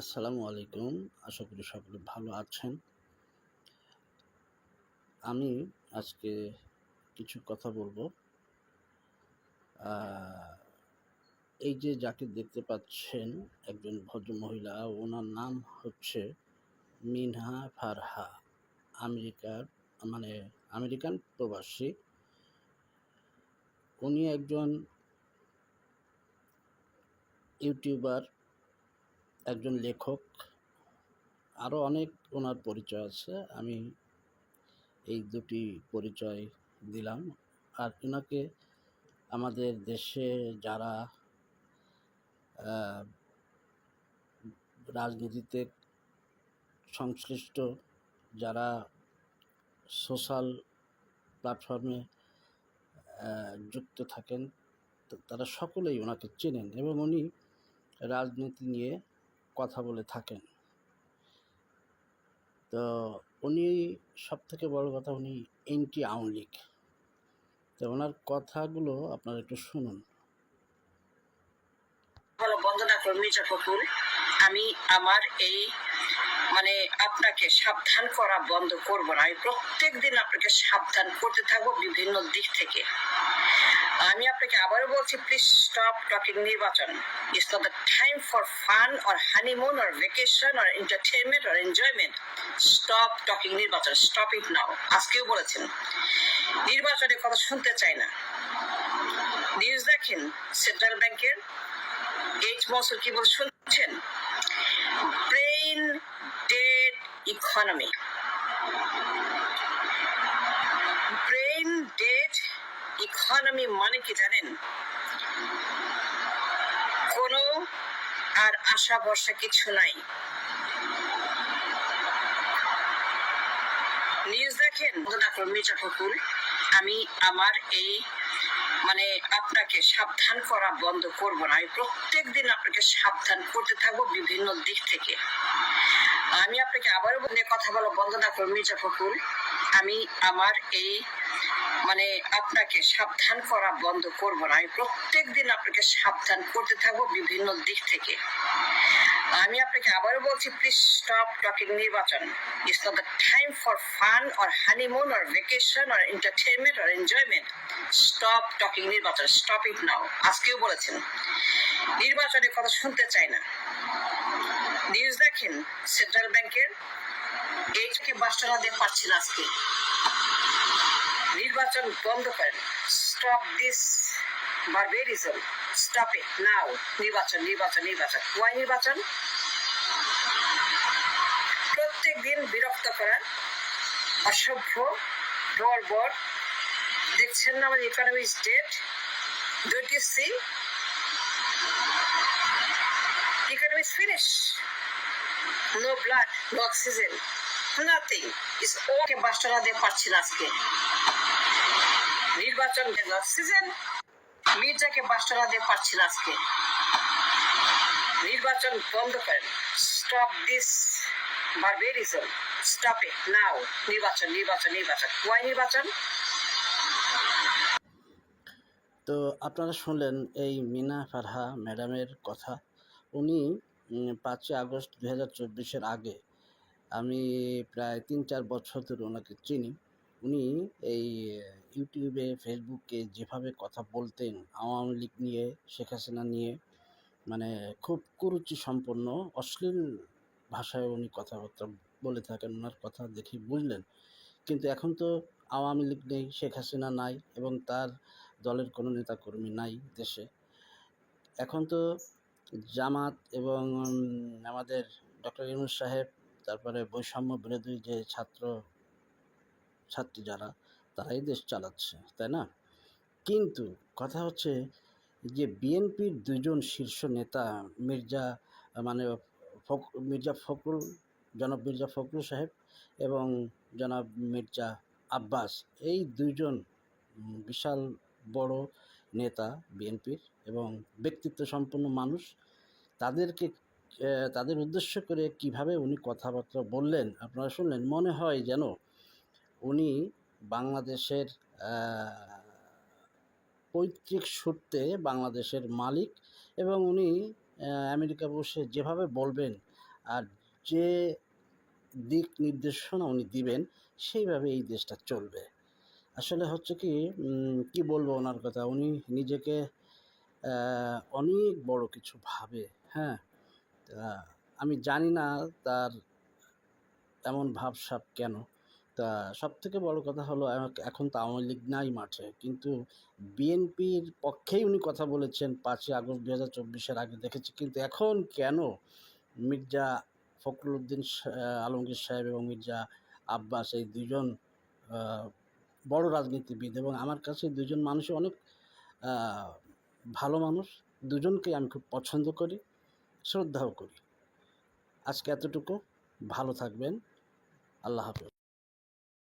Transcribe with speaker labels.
Speaker 1: আসসালামু আলাইকুম। আশা করি সকলে ভালো আছেন। আমি আজকে কিছু কথা বলব। এই যে যাকে দেখতে পাচ্ছেন একজন ভদ্র মহিলা ওনার নাম হচ্ছে মিনহা ফারহা, আমেরিকার মানে আমেরিকান প্রবাসী। উনি একজন ইউটিউবার একজন লেখক আরও অনেক ওনার পরিচয় আছে, আমি এই দুটি পরিচয় দিলাম। আর ওনাকে আমাদের দেশে যারা রাজনীতিতে সংশ্লিষ্ট, যারা সোশ্যাল প্ল্যাটফর্মে যুক্ত থাকেন তারা সকলেই ওনাকে চেনেন এবং উনি রাজনীতি নিয়ে কথা বলে থাকেন। তো উনি সব থেকে বড় কথা উনি এন্টি আওয়ামী লীগ। তো ওনার কথাগুলো আপনারা একটু শুনুন।
Speaker 2: বন্দনা কর্মী ফখরুল আমি আমার এই মানে আপনাকে সাবধান করা বন্ধ করব না। আমি প্রত্যেক দিন আপনাকে সাবধান করতে থাকব বিভিন্ন দিক থেকে। আমি আপনাকে আবারও বলছি প্লিজ স্টপ টকিং নির্বাচন। It's not the time for fun or honeymoon or vacation or entertainment or enjoyment stop talking নির্বাচন। স্টপ ইট নাও আজকেও বলেছেন। নির্বাচনের কথা শুনতে চাই না। নিউজ দেখেন, সেন্ট্রাল ব্যাংকের। এইচ বছর কি বল শুনছেন? Brain dead economy brain dead economy মানে কি জানেন? কোনো আর আশা ভরসা কিছু নাই। নিউজ দেখেন? মির্জা ফখরুল আমি আমার এই মানে আপনাকে সাবধান করা বন্ধ করব না। আমি প্রত্যেক দিন আপনাকে সাবধান করতে থাকব বিভিন্ন দিক থেকে। আমি আপনাকে আবারও কথা বলা বন্ধ না করব মির্জা ফখরুল। আমি আমার এই মানে আপনাকে সাবধান করা বন্ধ করব না। আমি প্রত্যেক দিন আপনাকে সাবধান করতে থাকব বিভিন্ন দিক থেকে। আমি আপনাকে আবারও বলছি প্লিজ স্টপ টকিং নির্বাচন। It's not the time for fun or honeymoon or vacation or entertainment or enjoyment stop talking নির্বাচন স্টপ ইট নাও আজকেও বলেছেন। নির্বাচনের কথা শুনতে চাই না। নিউজ দেখেন সেন্ট্রাল ব্যাংকের এই থেকে বাস দিয়ে পাচ্ছি না আজকে। নির্বাচন বন্ধ করেন। Stop this barbarism stop it now নির্বাচন নির্বাচন নির্বাচন। ওয়াই নির্বাচন? প্রত্যেক দিন বিরক্ত করার অসভ্য বর্বর দেখছেন না আমাদের economy state don't you see economy finish no blood no oxygen nothing is okay বাস্টারা দিয়ে পারছি না আজকে। নির্বাচন অক্সিজেন মির্জাকে বাস্টারা দিয়ে পারছি না আজকে। নির্বাচন বন্ধ করেন। Stop this barbarism stop it now নির্বাচন নির্বাচন নির্বাচন। ওয়াই নির্বাচন?
Speaker 1: তো আপনারা শুনলেন এই মিনা ফারহা ম্যাডামের কথা। উনি পাঁচই আগস্ট দু হাজার চব্বিশের আগে আমি প্রায় তিন চার বছর ধরে ওনাকে চিনি। উনি এই ইউটিউবে, ফেসবুকে যেভাবে কথা বলতেন, আওয়ামী লীগ নিয়ে, শেখ হাসিনা নিয়ে মানে খুব কুরুচি সম্পন্ন অশ্লীল ভাষায় উনি কথাবার্তা বলে থাকেন, ওনার কথা দেখে বুঝলেন। কিন্তু এখন তো আওয়ামী লীগ নেই, শেখ হাসিনা নাই এবং তার দলের কোনো নেতাকর্মী নাই দেশে। এখন তো জামাত এবং আমাদের ডক্টর ইউনুস সাহেব তারপরে বৈষম্য বিরোধী যে ছাত্র ছাত্রী যারা তারাই দেশ চালাচ্ছে তাই না? কিন্তু কথা হচ্ছে যে বিএনপির দুজন শীর্ষ নেতা মির্জা মানে ফখ মির্জা ফখরুল জনাব মির্জা ফখরুল সাহেব এবং জনাব মির্জা আব্বাস এই দুইজন উম, বিশাল বড় নেতা, বিএনপির এবং ব্যক্তিত্ব সম্পন্ন মানুষ, তাদেরকে তাদের উদ্দেশ্য করে কীভাবে উনি কথাবার্তা বললেন, আপনারা শুনলেন, মনে হয় যেন উনি বাংলাদেশের পৈতৃক সূত্রে বাংলাদেশের মালিক এবং উনি আমেরিকা বসে যেভাবে বলবেন আর যে দিক নির্দেশনা উনি দিবেন, সেইভাবে এই দেশটা চলবে। আসলে হচ্ছে কি কি বলব ওনার কথা? উনি নিজেকে অনেক বড় কিছু ভাবে হ্যাঁ? আমি জানি না তার এমন ভাবসাব কেন। তা সব থেকে বড় কথা হলো এখন তো আওয়ামী লীগ নাই মাঠে, কিন্তু বিএনপির পক্ষেই উনি কথা বলেছেন পাঁচই আগস্ট দু হাজার চব্বিশের আগে, দেখেছি। কিন্তু এখন কেন? মির্জা ফখরুদ্দিন সা- আলমগীর সাহেব এবং মির্জা আব্বাস, এই দুজন বড় রাজনীতিবিদ এবং আমার কাছে দুজন মানুষ অনেক ভালো মানুষ। দুজনকে আমি খুব পছন্দ করি, শ্রদ্ধাও করি। আজকে এতটুকু। ভালো থাকবেন। আল্লাহ হাফেজ।